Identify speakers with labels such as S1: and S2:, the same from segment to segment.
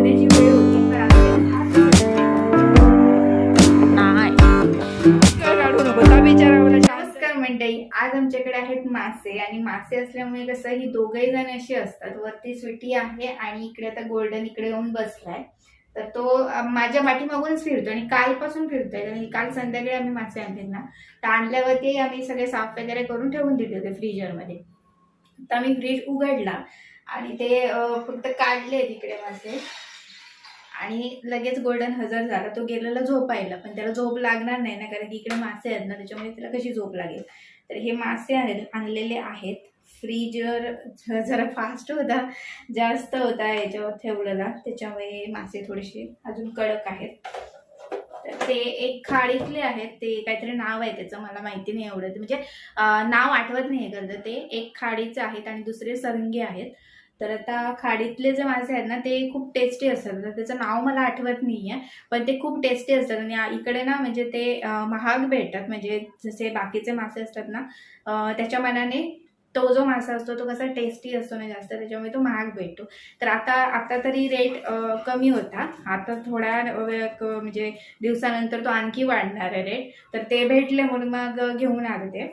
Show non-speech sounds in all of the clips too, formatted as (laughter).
S1: झोपण्याची वेळ होती पण नमस्कार मंडळी आज आमच्याकडे आहेत मासे आणि मासे असल्यामुळे कसं ही दोघही जण अशी असतात. वरती स्वीटी आहे आणि इकडे आता गोल्डन इकडे येऊन बसलाय. तर तो माझ्या पाठीमागूनच फिरतो आणि कालपासून फिरतोय. काल संध्याकाळी आम्ही मासे आणले ना. तर आणल्यावरती आम्ही सगळे साफ वगैरे करून ठेवून दिले होते फ्रीजरमध्ये. तर आम्ही फ्रीज उघडला आणि ते फक्त काढले तिकडे मासे. आणि लगेच गोल्डन हजर झाला. तो गेलेला झोपायला. पण त्याला झोप लागणार नाही ना कारण की इकडे मासे आहेत ना त्याच्यामुळे त्याला कशी झोप लागेल? तर हे मासे आहेत आणलेले आहेत. फ्रीजर जरा फास्ट होता. जास्त होता याच्यावर ठेवलेला. त्याच्यामुळे मासे थोडेसे अजून कडक आहेत. तर ते एक खाडीतले आहेत. ते काहीतरी नाव आहे त्याचं मला माहिती नाही एवढं. म्हणजे नाव आठवत नाही करतं ते एक खाडीचं आहेत आणि दुसरे सरंगी आहेत. तर आता खाडीतले जे मासे आहेत ना ते खूप टेस्टी असतात. तर त्याचं नाव मला आठवत नाही आहे पण ते खूप टेस्टी असतात. आणि इकडे ना म्हणजे ते महाग भेटतात. म्हणजे जसे बाकीचे मासे असतात ना त्याच्या मनाने तो जो मासा असतो तो कसा टेस्टी असतो ना जास्त त्याच्यामुळे तो महाग भेटतो. तर आता आता तरी रेट कमी होता. आता थोड्या वेळ म्हणजे दिवसानंतर तो आणखी वाढणार आहे रेट तर ते भेटले म्हणून मग घेऊन आले ते.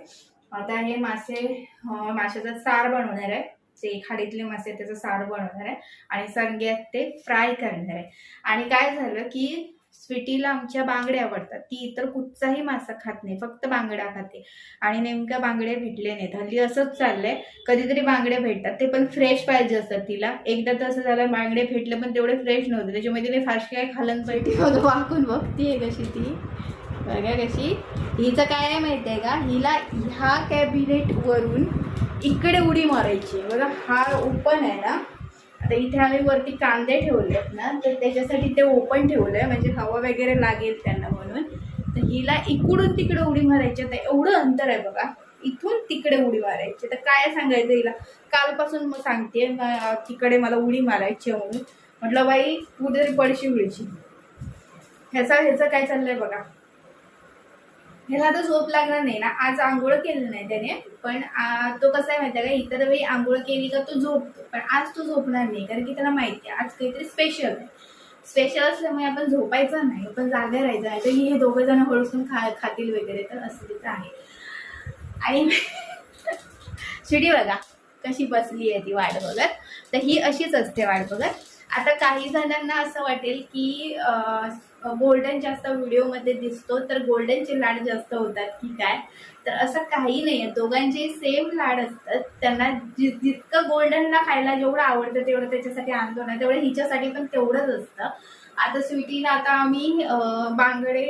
S1: आता हे मासे माशाचा सार बनवणार आहे. जे खाडीतले मासे त्याचं सार बनवणार आहे. आणि संग्यात ते फ्राय करणार आहे. आणि काय झालं की स्वीटीला आमच्या बांगड्या आवडतात. ती इतर कुठचाही मासा खात नाही फक्त बांगडा खाते. आणि नेमक्या बांगडे भेटले नाहीत. हल्ली असंच चाललंय. कधीतरी बांगडे भेटतात. ते पण फ्रेश पाहिजे असतात तिला. एकदा तर असं झालं बांगडे भेटले पण तेवढे फ्रेश नव्हते. त्याच्यामुळे तिने फारशी काय खालन पाहिजे वाकून बघतीये कशी ती. बघा कशी. हिचं काय आहे माहिती आहे का? हिला ह्या कॅबिनेट वरून इकडे उडी मारायची. आहे. बघा हा ओपन आहे ना. आता इथे आम्ही वरती कांदे ठेवलेत ना तर त्याच्यासाठी ते ओपन ठेवलंय. म्हणजे हवा वगैरे लागेल त्यांना म्हणून. तर हिला इकडून तिकडे उडी मारायची. तर एवढं अंतर आहे बघा. इथून तिकडे उडी मारायची. तर काय सांगायचं हिला? कालपासून मग सांगते तिकडे मला उडी मारायची म्हणून. म्हटलं बाई कुठेतरी पडशी उडीची. ह्याचा ह्याचं काय चाललंय बघा. ह्याला आता झोप लागणार नाही ना. आज आंघोळ केलं नाही त्याने पण तो कसा आहे माहिती आहे का? इतर वेळी आंघोळ केली का तो झोपतो. पण आज तो झोपणार नाही कारण की त्याला माहिती आहे आज काहीतरी स्पेशल आहे. स्पेशल असल्यामुळे आपण झोपायचं नाही आपण जागा राहायचं आहे तर हे दोघं जण हळूसून खा खातील वगैरे तर असं तिचं आहे. आणि (laughs) शिडी बघा कशी बसली आहे ती वाट बघत. तर ही अशीच असते वाट बघत. आता काही जणांना असं वाटेल की गोल्डन जास्त व्हिडिओमध्ये दिसतो तर गोल्डनचे लाड जास्त होतात की काय? तर असं काही नाही आहे दोघांचे सेम लाड असतात. त्यांना जि जितकं गोल्डनला खायला जेवढं आवडतं तेवढं त्याच्यासाठी आणतो. ना तेवढं हिच्यासाठी पण तेवढंच असतं. आता स्वीटीला आता आम्ही बांगडे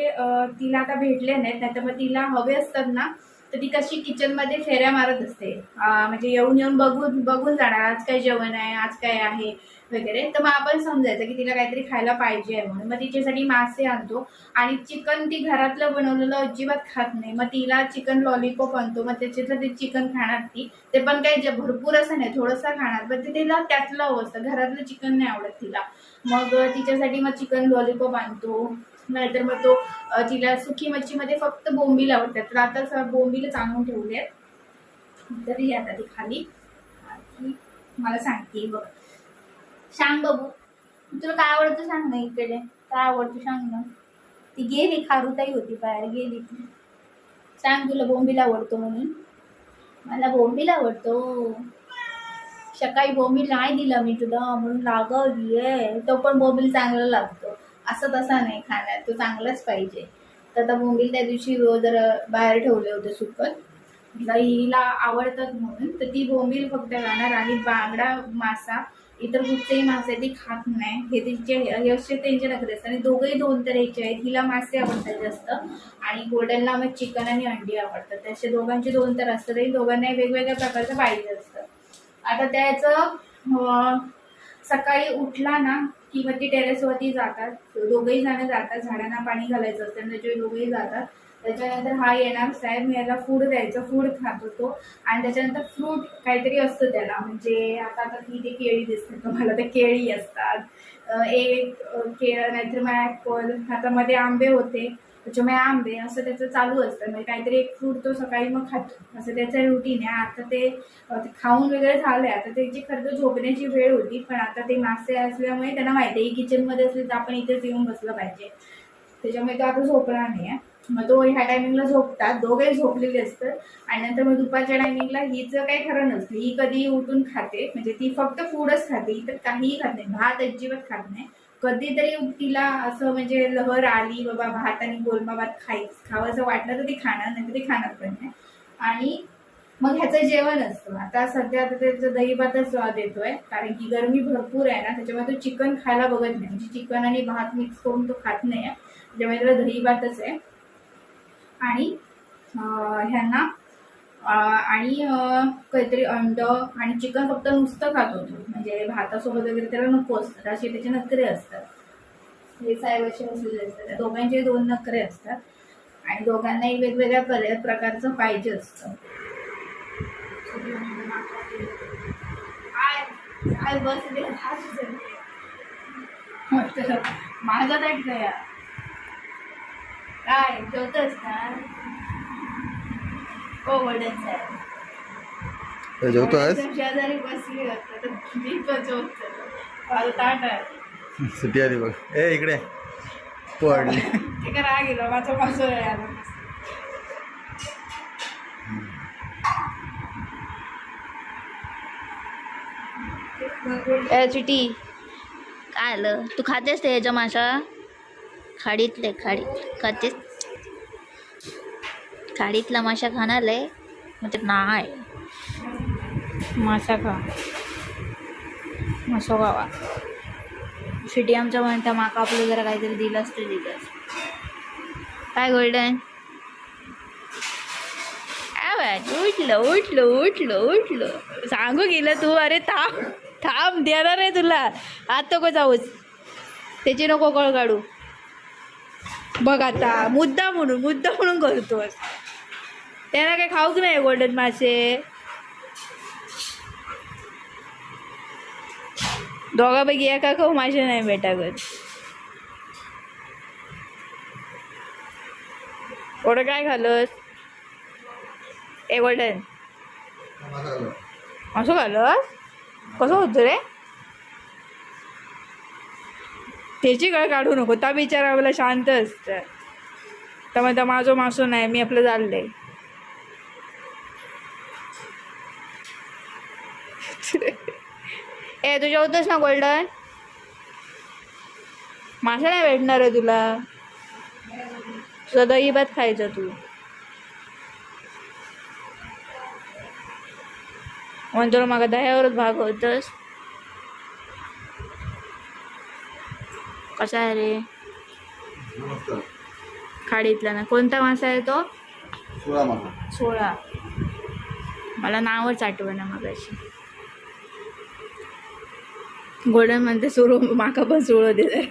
S1: तिला आता भेटले नाहीत. नाही तर मग तिला हवे असतात ना तर ती कशी किचनमध्ये फेऱ्या मारत असते. म्हणजे येऊन येऊन बघून बघून जाणार आज काय जेवण आहे आज काय आहे वगैरे. तर मग आपण समजायचं की तिला काहीतरी खायला पाहिजे आहे म्हणून. मग तिच्यासाठी मासे आणतो आणि चिकन ती घरातलं बनवलेलं अजिबात खात नाही. मग तिला चिकन लॉलीपॉप आणतो. मग त्याच्यातलं ते चिकन खाणार ती. ते पण काही भरपूर असं नाही थोडंसं खाणार. पण ते तिला त्यातलं हवं असतं घरातलं चिकन नाही आवडत तिला. मग तिच्यासाठी मग चिकन लॉलीपॉप आणतो. नाहीतर मग तो तिला सुकी मच्छीमध्ये फक्त बोंबील आवडतात तर आता बोंबीलच आणून ठेवले तरी आता ती खाली. मला सांगते बघ. सांग बघू तुला काय आवडतं सांग ना इकडे. काय आवडतं सांग ना. ती गेली खारुताई होती बाहेर गेली ती. सांग तुला बोंबील आवडतो म्हणून. मला बोंबील आवडतो. सकाळी बोंबील नाही दिला मी तुला म्हणून लागवली आहे तो पण बोंबील चांगला लागतो. असं तसा नाही खाण्यात तो चांगलाच पाहिजे. तर आता बोंबील त्या दिवशी जरा बाहेर ठेवले होते सुकत. हिला आवडतात म्हणून. तर ती बोंबील फक्त खाणार आणि बांगडा मासा इतर कुठचेही मासे ती खात नाही. हे तिचे हे असे त्यांचे नखरे असतात आणि दोघंही दोन तऱ्हेचे आहेत. हिला मासे आवडतात जास्त. आणि गोल्डनला मग चिकन आणि अंडी आवडतात. त्याचे दोघांचे दोन तर असतात. आणि दोघांनाही वेगवेगळ्या प्रकारचं पाहिजे असतं. आता त्याचं सकाळी उठला ना की मग ती टेरेसवरती जातात. दोघंही जण जातात. झाडांना पाणी घालायचं असतं आणि त्याच्यावर दोघंही जातात. त्याच्यानंतर हा येणार. साहेब मी याला फूड द्यायचं. फूड खात होतो आणि त्याच्यानंतर फ्रूट काहीतरी असतं त्याला. म्हणजे आता आता ती ते केळी दिसते तुम्हाला ते केळी असतात. एक केळ नाहीतर मग ॲपल हातामध्ये आंबे होते. त्याच्यामुळे आंबे असं त्याचं चालू असतं. म्हणजे काहीतरी एक फ्रूट तो सकाळी मग खातो. असं त्याचं रुटीन आहे. आता ते खाऊन वगैरे झालंय. आता त्याची खरं तर झोपण्याची वेळ होती पण आता ते मासे असल्यामुळे त्यांना माहिती आहे किचनमध्ये असले तर आपण इथेच येऊन बसलं पाहिजे. त्याच्यामुळे तो आता झोपणार नाही आहे मग तो ह्या टायमिंगला झोपतात. दोघे झोपलेले असतात. आणि नंतर मग दुपारच्या टायमिंगला हिचं काही खरं नसतं. ही कधी उठून खाते. म्हणजे ती फक्त फूडच खाते. इतर काहीही खात नाही. भात अजिबात खात नाही. कधीतरी तिला असं म्हणजे लहर आली बाबा भात आणि गोलमा भात खाय खावंसं वाटलं तर ते खाणार नाही तर ते खाणार पण नाही. आणि मग ह्याचं जेवण असतं. आता सध्या आता त्याचं दही भातच स्वाद येतोय कारण की गरमी भरपूर आहे ना त्याच्यामुळे तो चिकन खायला बघत नाही. म्हणजे चिकन आणि भात मिक्स करून तो खात नाही. आहे त्याच्यामुळे त्याला दही भातच आहे. आणि ह्यांना आणि काहीतरी अंड आणि चिकन फक्त नुसतं खात होतो. म्हणजे भातासोबत वगैरे त्याला नको असतात असे त्याचे नखरे असतात. हे साहेब बसलेले असतात. दोघांचे दोन नखरे असतात. आणि दोघांनाही वेगवेगळ्या पर्याय प्रकारचं पाहिजे असतं. बस माझा काय जेवतोस का? हो गोल्डन साहेब
S2: जेवतो आहेस
S1: शेजारी बसली होतं
S2: सुट्टी आली बघ. ए इकडे. पडली.
S1: ते का राग गेलो माझं आला
S3: चिटी काय आलं? तू खातेस ते ह्याच्या माशा? खाडीतले खाडी खातेस? साडीतला माशा खाणारले मग ते नाही मासा खा. मासो खावा. शिटी आमच्या म्हणता माका आपलं जरा काहीतरी दिलं असतं दिलं काय गोल्डन उठलं उठलं उठलं उठलं. सांगू गेलं तू अरे थांब थांब देणार नाही तुला. आत नको जाऊच त्याची नको कळ काढू. बघ आता मुद्दा म्हणून मुद्दा म्हणून करतोस. त्यांना काही खाऊक नाही गोल्डन मासे. दोघापैकी एका खाऊ मासे नाही भेटागत एवढं काय खालस ए गोल्डन असं घालस कसं होतं रे? त्याची गळ काढू नको. त्या बिचारा आपला शांत असतं. तर मग माझं मासो नाही मी आपलं चाललंय ए तू जेवतोस ना गोल्डन मासा नाही भेटणार आहे तुला. तुझा दही भात खायचा तू. म्हणतो मागा दह्यावरच भागवतस कसा आहे रे? खाडीतला ना. कोणता मासा आहे तो?
S2: सोळा.
S3: मला नावच आठवना मगाशी. घोड्यामध्ये सुरू माका पण सुरू दे